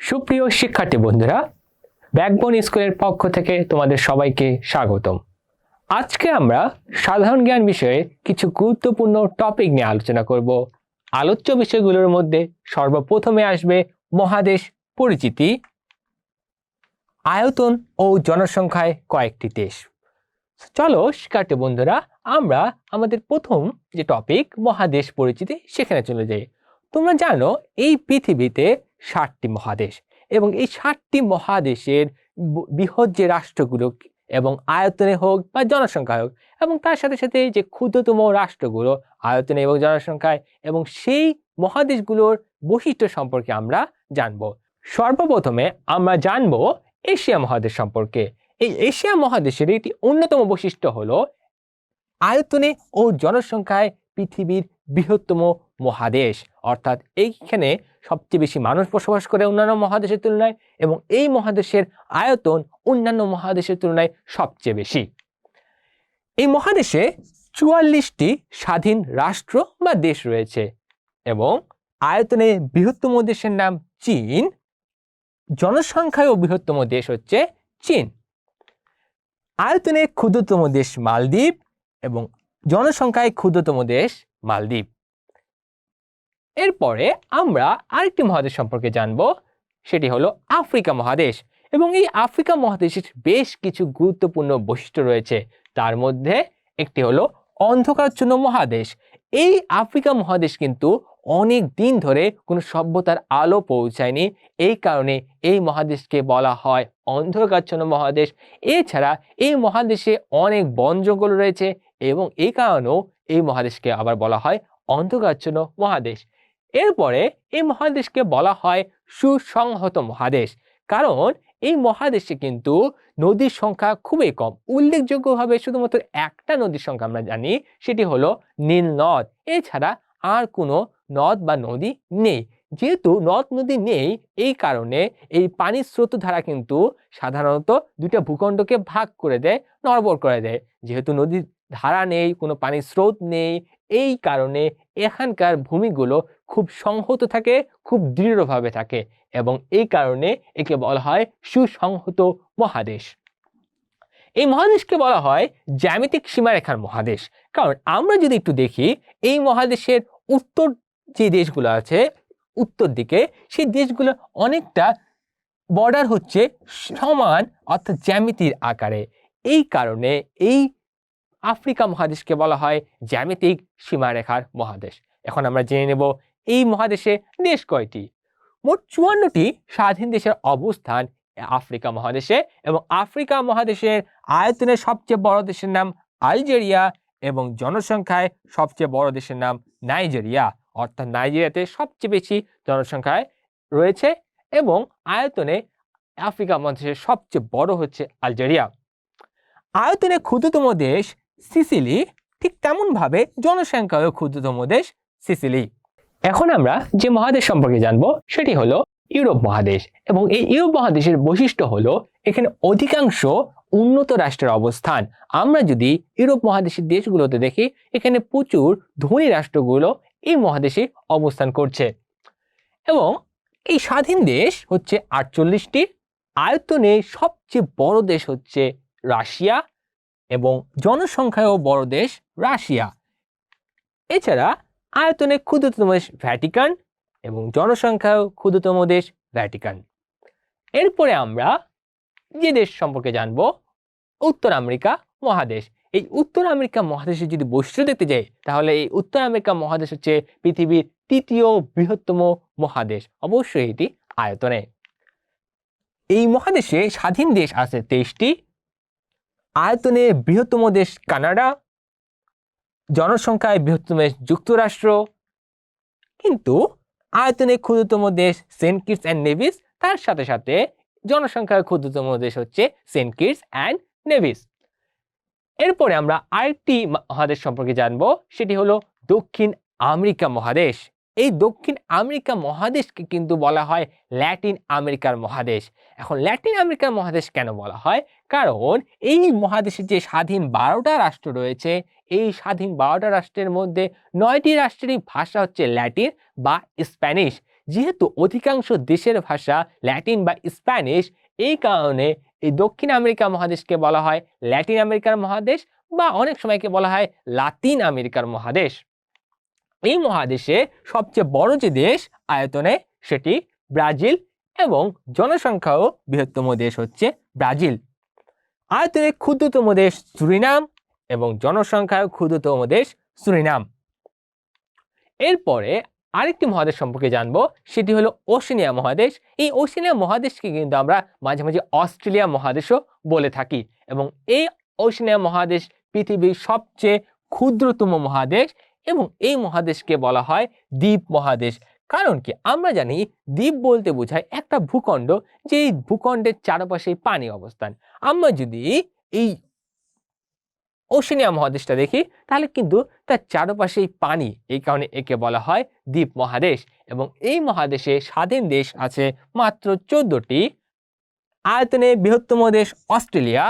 সুপ্রিয় শিক্ষার্থী বন্ধুরা, ব্যাকবোন স্কুলের পক্ষ থেকে তোমাদের সবাইকে স্বাগতম। আজকে আমরা সাধারণ জ্ঞান বিষয়ে কিছু গুরুত্বপূর্ণ টপিক নিয়ে আলোচনা করব। আলোচ্য বিষয়গুলোর মধ্যে সর্বপ্রথমে আসবে মহাদেশ পরিচিতি। আয়তন ও জনসংখ্যায় কয়েকটি দেশ। চলো শিক্ষার্থী বন্ধুরা, আমরা আমাদের প্রথম যে টপিক মহাদেশ পরিচিতি, সেখানে চলে যাই। তোমরা জানো, এই পৃথিবীতে ষাটটি মহাদেশ। এবং এই ষাটটি মহাদেশের বৃহৎ যে রাষ্ট্রগুলো এবং আয়তনে হোক বা জনসংখ্যা হোক এবং তার সাথে সাথে যে ক্ষুদ্রতম রাষ্ট্রগুলো আয়তনে এবং জনসংখ্যায় এবং সেই মহাদেশগুলোর বৈশিষ্ট্য সম্পর্কে আমরা জানব। সর্বপ্রথমে আমরা জানব এশিয়া মহাদেশ সম্পর্কে। এই এশিয়া মহাদেশের একটি অন্যতম বৈশিষ্ট্য হলো আয়তনে ও জনসংখ্যায় পৃথিবীর বৃহত্তম মহাদেশ। অর্থাৎ এইখানে সবচেয়ে বেশি মানুষ বসবাস করে অন্যান্য মহাদেশের তুলনায় এবং এই মহাদেশের আয়তন অন্যান্য মহাদেশের তুলনায় সবচেয়ে বেশি। এই মহাদেশে চুয়াল্লিশটি স্বাধীন রাষ্ট্র বা দেশ রয়েছে এবং আয়তনে বৃহত্তম দেশের নাম চীন, জনসংখ্যায়ও বৃহত্তম দেশ হচ্ছে চীন। আয়তনে ক্ষুদ্রতম দেশ মালদ্বীপ এবং জনসংখ্যায় ক্ষুদ্রতম দেশ মালদ্বীপ। এরপরে আমরা আরেকটি মহাদেশ সম্পর্কে জানব, সেটি হলো আফ্রিকা মহাদেশ। এবং এই আফ্রিকা মহাদেশের বেশ কিছু গুরুত্বপূর্ণ বৈশিষ্ট্য রয়েছে। তার মধ্যে একটি হলো অন্ধকারাচ্ছন্ন মহাদেশ। এই আফ্রিকা মহাদেশ কিন্তু অনেক দিন ধরে কোনো সভ্যতার আলো পৌঁছায়নি। এই কারণে এই মহাদেশকে বলা হয় অন্ধকারাচ্ছন্ন মহাদেশ। এছাড়া এই মহাদেশে অনেক বন জঙ্গল রয়েছে এবং এই কারণেও এই মহাদেশকে আবার বলা হয় অন্ধকারাচ্ছন্ন মহাদেশ। এরপরে এই মহাদেশকে বলা হয় সুসংহত মহাদেশ। কারণ এই মহাদেশে কিন্তু নদীর সংখ্যা খুবই কম। উল্লেখযোগ্যভাবে শুধুমাত্র একটা নদীর সংখ্যা আমরা জানি, সেটি হলো নীল নদ। এছাড়া আর কোনো নদ বা নদী নেই। যেহেতু নদ নদী নেই, এই কারণে এই পানির স্রোত ধারা কিন্তু সাধারণত দুইটা ভূখণ্ডকে ভাগ করে দেয়, নড়বড় করে দেয়। যেহেতু নদীর ধারা নেই, কোনো পানির স্রোত নেই, এই কারণে এখানকার ভূমিগুলো খুব সংহত থাকে, খুব দৃঢ়ভাবে থাকে এবং এই কারণে একে বলা হয় সুসংহত মহাদেশ। এই মহাদেশকে বলা হয় জ্যামিতিক সীমারেখার মহাদেশ। কারণ আমরা যদি একটু দেখি, এই মহাদেশের উত্তর যে দেশগুলো আছে, উত্তর দিকে, সেই দেশগুলো অনেকটা বর্ডার হচ্ছে সমান অর্থাৎ জ্যামিতির আকারে। এই কারণে এই আফ্রিকা মহাদেশকে বলা হয় জ্যামিতিক সীমারেখার মহাদেশ। এখন আমরা জেনে নেব এই মহাদেশে দেশ কয়টি? মোট চুয়ান্নটি স্বাধীন দেশের অবস্থান আফ্রিকা মহাদেশে এবং আফ্রিকা মহাদেশের আয়তনের সবচেয়ে বড় দেশের নাম আলজেরিয়া এবং জনসংখ্যায় সবচেয়ে বড় দেশের নাম নাইজেরিয়া। অর্থাৎ নাইজেরিয়াতে সবচেয়ে বেশি জনসংখ্যায় রয়েছে এবং আয়তনে আফ্রিকা মহাদেশের সবচেয়ে বড় হচ্ছে আলজেরিয়া। আয়তনে ক্ষুদ্রতম দেশ সিসিলি ঠিক তেমনভাবে জনসংখ্যায়ও ক্ষুদ্রতম দেশ সিসিলি। এখন আমরা যে মহাদেশ সম্পর্কে জানব, সেটি হলো ইউরোপ মহাদেশ। এবং এই ইউরোপ মহাদেশের বৈশিষ্ট্য হলো, এখানে অধিকাংশ উন্নত রাষ্ট্রের অবস্থান। আমরা যদি ইউরোপ মহাদেশের দেশগুলোতে দেখি, এখানে প্রচুর ধনী রাষ্ট্রগুলো এই মহাদেশে অবস্থান করছে। এবং এই স্বাধীন দেশ হচ্ছে আটচল্লিশটি আয়তনে সবচেয়ে বড় দেশ হচ্ছে রাশিয়া। এবং জনসংখ্যায়ও বড় দেশ রাশিয়া। এছাড়া আয়তনে ক্ষুদ্রতম দেশ ভ্যাটিকান এবং জনসংখ্যায়ও ক্ষুদ্রতম দেশ ভ্যাটিকান। এরপরে আমরা যে দেশ সম্পর্কে জানব, উত্তর আমেরিকা মহাদেশ। এই উত্তর আমেরিকা মহাদেশের যদি বৈশিষ্ট্য দেখতে যাই, তাহলে এই উত্তর আমেরিকা মহাদেশ হচ্ছে পৃথিবীর তৃতীয় বৃহত্তম মহাদেশ। অবশ্যই এটি আয়তনে। এই মহাদেশে স্বাধীন দেশ আছে তেইশটি। আয়তনে বৃহত্তম দেশ কানাডা। জনসংখ্যায় বৃহত্তম দেশ যুক্তরাষ্ট্র। কিন্তু আয়তনে ক্ষুদ্রতম দেশ সেন্ট কিটস অ্যান্ড নেভিস, তার সাথে সাথে জনসংখ্যায় ক্ষুদ্রতম দেশ হচ্ছে সেন্ট কিটস অ্যান্ড নেভিস। এরপরে আমরা আরেকটি মহাদেশ সম্পর্কে জানব, সেটি হলো দক্ষিণ আমেরিকা মহাদেশ। এই দক্ষিণ আমেরিকা মহাদেশকে কিন্তু বলা হয় ল্যাটিন আমেরিকার মহাদেশ। এখন ল্যাটিন আমেরিকার মহাদেশ কেন বলা হয়? কারণ এই মহাদেশে যে স্বাধীন বারোটা রাষ্ট্র রয়েছে, এই স্বাধীন বারোটা রাষ্ট্রের মধ্যে নয়টি রাষ্ট্রেরই ভাষা হচ্ছে ল্যাটিন বা স্প্যানিশ। যেহেতু অধিকাংশ দেশের ভাষা ল্যাটিন বা স্প্যানিশ, এই কারণে এই দক্ষিণ আমেরিকা মহাদেশকে বলা হয় ল্যাটিন আমেরিকার মহাদেশ বা অনেক সময়কে বলা হয় লাতিন আমেরিকার মহাদেশ। এই মহাদেশে সবচেয়ে বড় যে দেশ আয়তনে সেটি ব্রাজিল এবং জনসংখ্যাও বৃহত্তম দেশ হচ্ছে ব্রাজিল। আয়তনে ক্ষুদ্রতম দেশ সুরিনাম এবং জনসংখ্যায় ক্ষুদ্রতম দেশ সুরিনাম। এরপরে আরেকটি মহাদেশ সম্পর্কে জানব, সেটি হলো ওশেনিয়া মহাদেশ। এই ওশেনিয়া মহাদেশকে কিন্তু আমরা মাঝে মাঝে অস্ট্রেলিয়া মহাদেশও বলে থাকি এবং এই ওশেনিয়া মহাদেশ পৃথিবীর সবচেয়ে ক্ষুদ্রতম মহাদেশ। এবং এই মহাদেশকে বলা হয় দ্বীপ মহাদেশ। কারণ কি? আমরা জানি দ্বীপ বলতে বোঝায় একটা ভূখণ্ড যে এই ভূখণ্ডের চারপাশে পানি অবস্থান। আমরা যদি এই ওশেনিয়া মহাদেশটা দেখি, তাহলে কিন্তু তার চারপাশেই পানি, এই কারণে একে বলা হয় দ্বীপ মহাদেশ। এবং এই মহাদেশে স্বাধীন দেশ আছে মাত্র চোদ্দটি আয়তনে বৃহত্তম দেশ অস্ট্রেলিয়া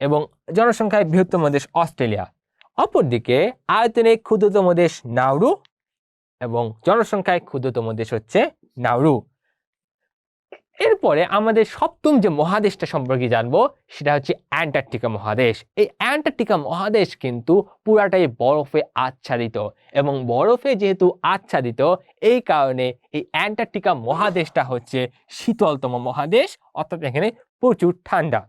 এবং জনসংখ্যায় বৃহত্তম দেশ অস্ট্রেলিয়া। অপরদিকে আয়তনে ক্ষুদ্রতম দেশ নাউরু এবং জনসংখ্যায় ক্ষুদ্রতম দেশ হচ্ছে নাউরু এরপরে আমাদের সপ্তম যে মহাদেশটা সম্পর্কে জানব, সেটা হচ্ছে অ্যান্টার্কটিকা মহাদেশ। এই অ্যান্টার্কটিকা মহাদেশ কিন্তু পুরাটাই বরফে আচ্ছাদিত এবং বরফে যেহেতু আচ্ছাদিত, এই কারণে এই অ্যান্টার্কটিকা মহাদেশটা হচ্ছে শীতলতম মহাদেশ, অর্থাৎ এখানে প্রচুর ঠান্ডা।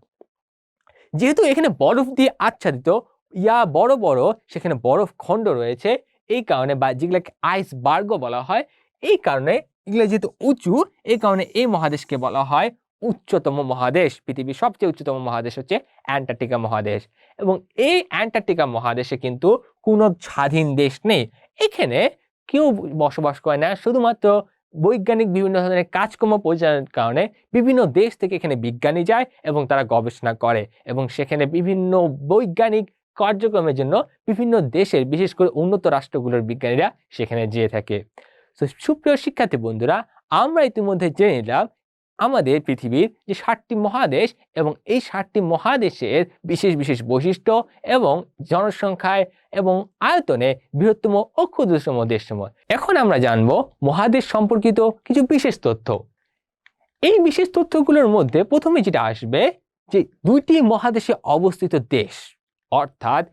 যেহেতু এখানে বরফ দিয়ে আচ্ছাদিত ইয়া বড় বড় সেখানে বরফ খণ্ড রয়েছে। এই কারণে বা যেগুলোকে আইস বার্গ বলা হয়, এই কারণে এগুলো যেহেতু উঁচু, এই কারণে এই মহাদেশকে বলা হয় উচ্চতম মহাদেশ। পৃথিবীর সবচেয়ে উচ্চতম মহাদেশ হচ্ছে অ্যান্টার্কটিকা মহাদেশ। এবং এই অ্যান্টার্কটিকা মহাদেশে কিন্তু কোনো স্বাধীন দেশ নেই। এখানে কেউ বসবাস করে না, শুধুমাত্র বৈজ্ঞানিক বিভিন্ন ধরনের কাজকর্ম পরিচালনার কারণে বিভিন্ন দেশ থেকে এখানে বিজ্ঞানী যায় এবং তারা গবেষণা করে। এবং সেখানে বিভিন্ন বৈজ্ঞানিক কার্যক্রমের জন্য বিভিন্ন দেশের, বিশেষ করে উন্নত রাষ্ট্রগুলোর বিজ্ঞানীরা সেখানে যেয়ে থাকে। তো সুপ্রিয় শিক্ষার্থী বন্ধুরা, আমরা ইতিমধ্যে জেনে নিলাম আমাদের পৃথিবীর যে ষাটটি মহাদেশ এবং এই ষাটটি মহাদেশের বিশেষ বিশেষ বৈশিষ্ট্য এবং জনসংখ্যায় এবং আয়তনে বৃহত্তম ও ক্ষুদ্রতম দেশসমূহ। এখন আমরা জানব মহাদেশ সম্পর্কিত কিছু বিশেষ তথ্য। এই বিশেষ তথ্যগুলোর মধ্যে প্রথমে যেটা আসবে যে দুইটি মহাদেশে অবস্থিত দেশ। অর্থাৎ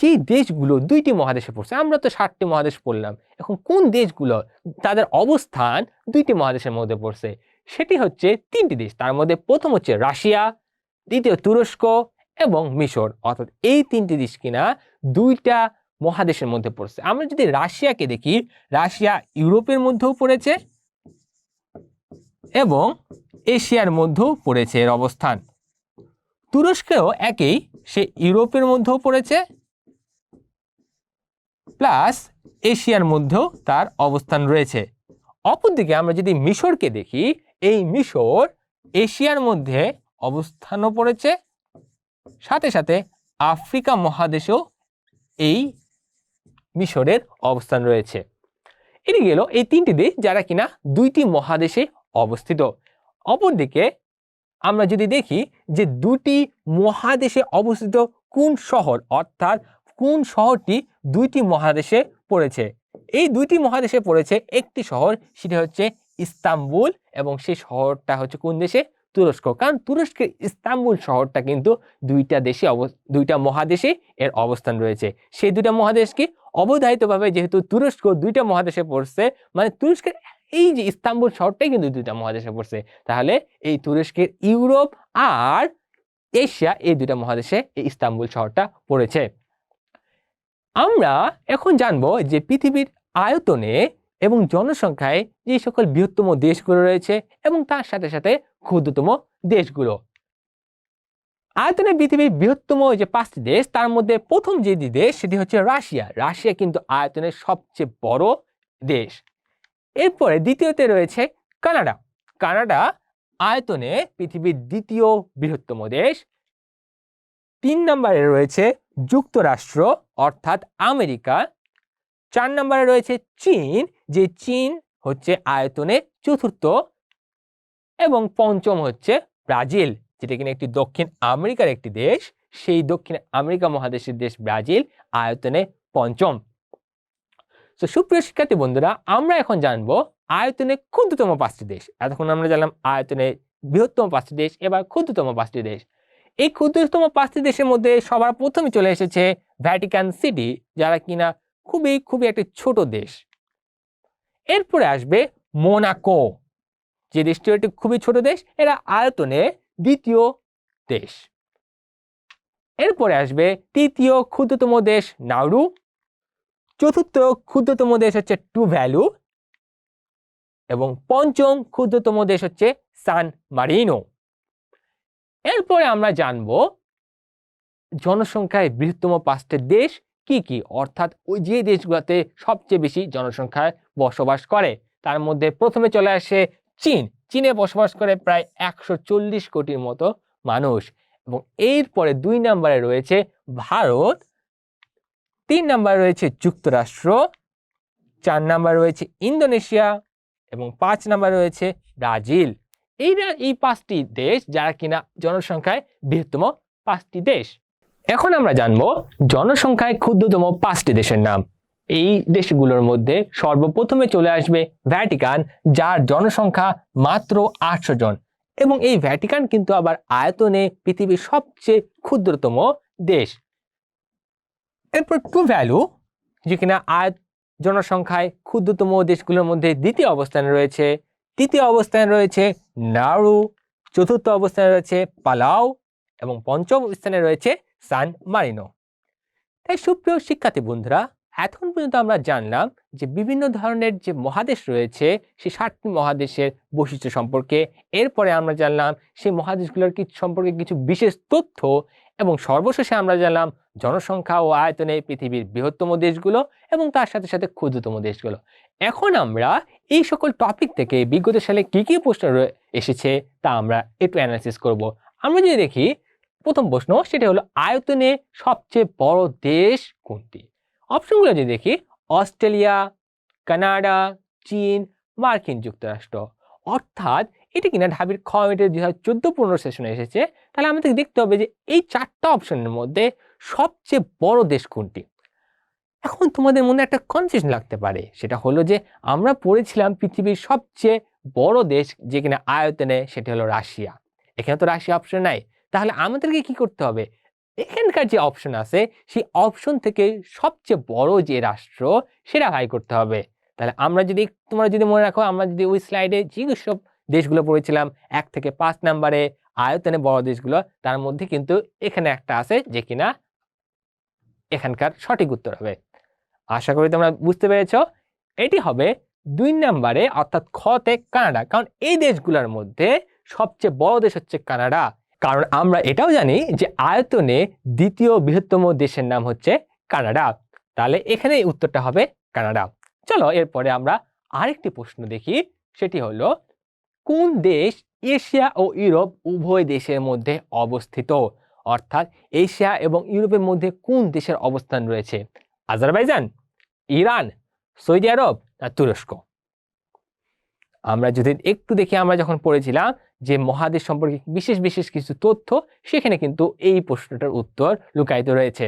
যে দেশগুলো দুইটি মহাদেশে পড়ছে, আমরা তো ষাটটি মহাদেশ পড়লাম, এখন কোন দেশগুলো তাদের অবস্থান দুইটি মহাদেশের মধ্যে পড়ছে? সেটি হচ্ছে তিনটি দেশ, তার মধ্যে প্রথম হচ্ছে রাশিয়া, দ্বিতীয় তুরস্ক এবং মিশর। অর্থাৎ এই তিনটি দেশ কিনা দুইটা মহাদেশের মধ্যে পড়ছে। আমরা যদি রাশিয়াকে দেখি, রাশিয়া ইউরোপের মধ্যেও পড়েছে এবং এশিয়ার মধ্যেও পড়েছে এর অবস্থান। তুরস্কেও একই সে ইউরোপের মধ্যেও পড়েছে, প্লাস এশিয়ার মধ্যেও তার অবস্থান রয়েছে। অপরদিকে আমরা যদি মিশরকে দেখি, এই মিশর এশিয়ার মধ্যে অবস্থানও পড়েছে, সাথে সাথে আফ্রিকা মহাদেশেও এই মিশরের অবস্থান রয়েছে। এটি গেল এই তিনটি দেশ যারা কিনা দুইটি মহাদেশে অবস্থিত। অপরদিকে আমরা যদি দেখি যে দুটি মহাদেশে অবস্থিত কোন শহর, অর্থাৎ কোন শহরটি দুইটি মহাদেশে পড়েছে? এই দুইটি মহাদেশে পড়েছে একটি শহর, সেটা হচ্ছে ইস্তাম্বুল এবং সেই শহরটা হচ্ছে কোন দেশে? তুরস্ক। কারণ তুরস্কের ইস্তাম্বুল শহরটা কিন্তু দুইটা দেশে দুইটা মহাদেশে এর অবস্থান রয়েছে। সেই দুইটা মহাদেশ কি? অবধারিতভাবে যেহেতু তুরস্ক দুইটা মহাদেশে পড়ছে মানে তুরস্কের এই যে ইস্তাম্বুল শহরটাই কিন্তু দুইটা মহাদেশে পড়ছে। তাহলে এই তুরস্কের ইউরোপ আর এশিয়া এই দুইটা মহাদেশে এই ইস্তাম্বুল শহরটা পড়েছে। আমরা এখন জানব যে পৃথিবীর আয়তনে এবং জনসংখ্যায় যে সকল বৃহত্তম দেশগুলো রয়েছে এবং তার সাথে সাথে ক্ষুদ্রতম দেশগুলো। আয়তনে পৃথিবীর বৃহত্তম যে পাঁচটি দেশ, তার মধ্যে প্রথম যে দেশ সেটি হচ্ছে রাশিয়া। রাশিয়া কিন্তু আয়তনের সবচেয়ে বড় দেশ। এরপরে দ্বিতীয়তে রয়েছে কানাডা। কানাডা আয়তনে পৃথিবীর দ্বিতীয় বৃহত্তম দেশ। তিন নম্বরে রয়েছে যুক্তরাষ্ট্র, অর্থাৎ আমেরিকা। চার নম্বরে রয়েছে চীন, যে চীন হচ্ছে আয়তনে চতুর্থ এবং পঞ্চম হচ্ছে ব্রাজিল, যেটা কিনা একটি দক্ষিণ আমেরিকার একটি দেশ। সেই দক্ষিণ আমেরিকা মহাদেশের দেশ ব্রাজিল, আয়তনে পঞ্চম। তো সুপ্রিয় শিক্ষার্থী বন্ধুরা, আমরা এখন জানব আয়তনে ক্ষুদ্রতম পাঁচটি দেশ। এতক্ষণ আমরা জানলাম আয়তনে বৃহত্তম পাঁচটি দেশ, এবার ক্ষুদ্রতম পাঁচটি দেশ। এই ক্ষুদ্রতম পাঁচটি দেশের মধ্যে সবার প্রথমে চলে এসেছে ভ্যাটিকান সিটি যারা কিনা খুবই খুবই একটি ছোট দেশ। এরপরে আসবে মোনাকো যে দেশটি একটি খুবই ছোট দেশ, এরা আয়তনে দ্বিতীয় দেশ। এরপরে আসবে তৃতীয় ক্ষুদ্রতম দেশ নাউরু চতুর্থ ক্ষুদ্রতম দেশ হচ্ছে টু ভ্যালু এবং পঞ্চম ক্ষুদ্রতম দেশ হচ্ছে সান মারিনো এরপরে আমরা জানব জনসংখ্যায় বৃহত্তম পাঁচটি দেশ কি কি? অর্থাৎ ওই যে দেশগুলোতে সবচেয়ে বেশি জনসংখ্যায় বসবাস করে, তার মধ্যে প্রথমে চলে আসে চীন। চীনে বসবাস করে প্রায় একশো চল্লিশ কোটির মতো মানুষ এবং এরপরে দুই নম্বরে রয়েছে ভারত। তিন নম্বরে রয়েছে যুক্তরাষ্ট্র, চার নাম্বার রয়েছে ইন্দোনেশিয়া এবং পাঁচ নাম্বার রয়েছে ব্রাজিল। এই এই পাঁচটি দেশ যারা কিনা জনসংখ্যায় বৃহত্তম পাঁচটি দেশ। এখন আমরা জানব জনসংখ্যায় ক্ষুদ্রতম পাঁচটি দেশের নাম। এই দেশগুলোর মধ্যে সর্বপ্রথমে চলে আসবে ভ্যাটিকান, যার জনসংখ্যা মাত্র আটশো জন। এবং এই ভ্যাটিকান কিন্তু আবার আয়তনে পৃথিবীর সবচেয়ে ক্ষুদ্রতম দেশ। এরপর টু ভ্যালু যে কিনা আয়ত জনসংখ্যায় ক্ষুদ্রতম দেশগুলোর মধ্যে দ্বিতীয় অবস্থানে রয়েছে। তৃতীয় অবস্থানে রয়েছে নাড়ু চতুর্থ অবস্থানে রয়েছে পালাও এবং পঞ্চম স্থানে রয়েছে সান মারিনো। তাই সুপ্রিয় শিক্ষার্থী বন্ধুরা, এখন পর্যন্ত আমরা জানলাম যে বিভিন্ন ধরনের যে মহাদেশ রয়েছে সেই সাতটি মহাদেশের বৈশিষ্ট্য সম্পর্কে। এরপরে আমরা জানলাম সেই মহাদেশগুলোর কিছু সম্পর্কে কিছু বিশেষ তথ্য এবং সর্বশেষে আমরা জানলাম জনসংখ্যা ও আয়তনে পৃথিবীর বৃহত্তম দেশগুলো এবং তার সাথে সাথে ক্ষুদ্রতম দেশগুলো। এখন আমরা এই সকল টপিক থেকে বিগত সালে কী কী প্রশ্ন এসেছে তা আমরা একটু অ্যানালিসিস করব। আমরা যদি দেখি, প্রথম প্রশ্ন সেটা হলো আয়তনে সবচেয়ে বড় দেশ কোনটি? অপশনগুলো যদি দেখি, অস্ট্রেলিয়া, কানাডা, চীন, মার্কিন যুক্তরাষ্ট্র। অর্থাৎ এটি কিনা ঢাবির কমিটির দুই হাজার চোদ্দ পনেরো সেশনে এসেছে, তাহলে আমাদের দেখতে হবে যে এই চারটা অপশনের মধ্যে সবচেয়ে বড় দেশ কোনটি? এখন তোমাদের মনে একটা কনফিউশন লাগতে পারে, সেটা হলো যে আমরা পড়েছিলাম পৃথিবীর সবচেয়ে বড় দেশ যে কিনা আয়তনে সেটা হলো রাশিয়া। এখানে তো রাশিয়া অপশন নাই। তাহলে আমাদেরকে কি করতে হবে? এখানকার যে অপশন আছে, সেই অপশন থেকে সবচেয়ে বড় যে রাষ্ট্র, সেটা হাই করতে হবে। তাহলে আমরা যদি, তোমরা যদি মনে রাখো, আমরা যদি ওই স্লাইডে যেসব দেশগুলো পড়েছিলাম, এক থেকে পাঁচ নাম্বারে আয়তনে বড় দেশগুলো, তার মধ্যে কিন্তু এখানে একটা আছে যে কিনা এখানকার সঠিক উত্তর হবে। আশা করি তোমরা বুঝতে পেরেছ। এটি হবে দুই নাম্বারে অর্থাৎ খতে কানাডা, কারণ এই দেশগুলোর মধ্যে সবচেয়ে বড় দেশ হচ্ছে কানাডা। কারণ আমরা এটাও জানি যে আয়তনে দ্বিতীয় বৃহত্তম দেশের নাম হচ্ছে কানাডা। তাহলে এখানে উত্তরটা হবে কানাডা। চলো এরপরে আমরা আরেকটি প্রশ্ন দেখি, সেটি হলো কোন দেশ এশিয়া ও ইউরোপ উভয় দেশের মধ্যে অবস্থিত? অর্থাৎ এশিয়া এবং ইউরোপের মধ্যে কোন দেশের অবস্থান রয়েছে? আজারবাইজান, ইরান, সৌদি আরব না তুরস্ক? আমরা যদি একটু দেখি, আমরা যখন পড়েছিলাম যে মহাদেশ সম্পর্কে বিশেষ বিশেষ কিছু তথ্য, সেখানে কিন্তু এই প্রশ্নটার উত্তর লুকায়িত রয়েছে।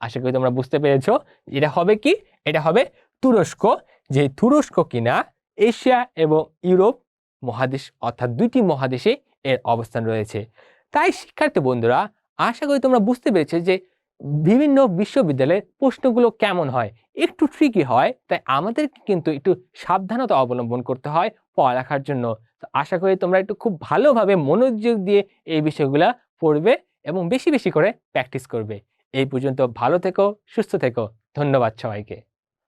আশা করি তোমরা বুঝতে পেরেছ এটা হবে কি? এটা হবে তুরস্ক। যে তুরস্ক কিনা এশিয়া এবং ইউরোপ মহাদেশ অর্থাৎ দুইটি মহাদেশে এর অবস্থান রয়েছে। তাই, শিক্ষার্থী বন্ধুরা, আশা করি তোমরা বুঝতে পেরেছ যে বিভিন্ন বিশ্ববিদ্যালয়ের প্রশ্নগুলো কেমন হয়। একটু ট্রিকি হয়, তাই আমাদেরকে কিন্তু একটু সাবধানতা অবলম্বন করতে হয় পড়ালেখার জন্য। তো আশা করি তোমরা একটু খুব ভালোভাবে মনোযোগ দিয়ে এই বিষয়গুলা পড়বে এবং বেশি বেশি করে প্র্যাকটিস করবে। এই পর্যন্ত ভালো থেকো, সুস্থ থেকো। ধন্যবাদ সবাইকে।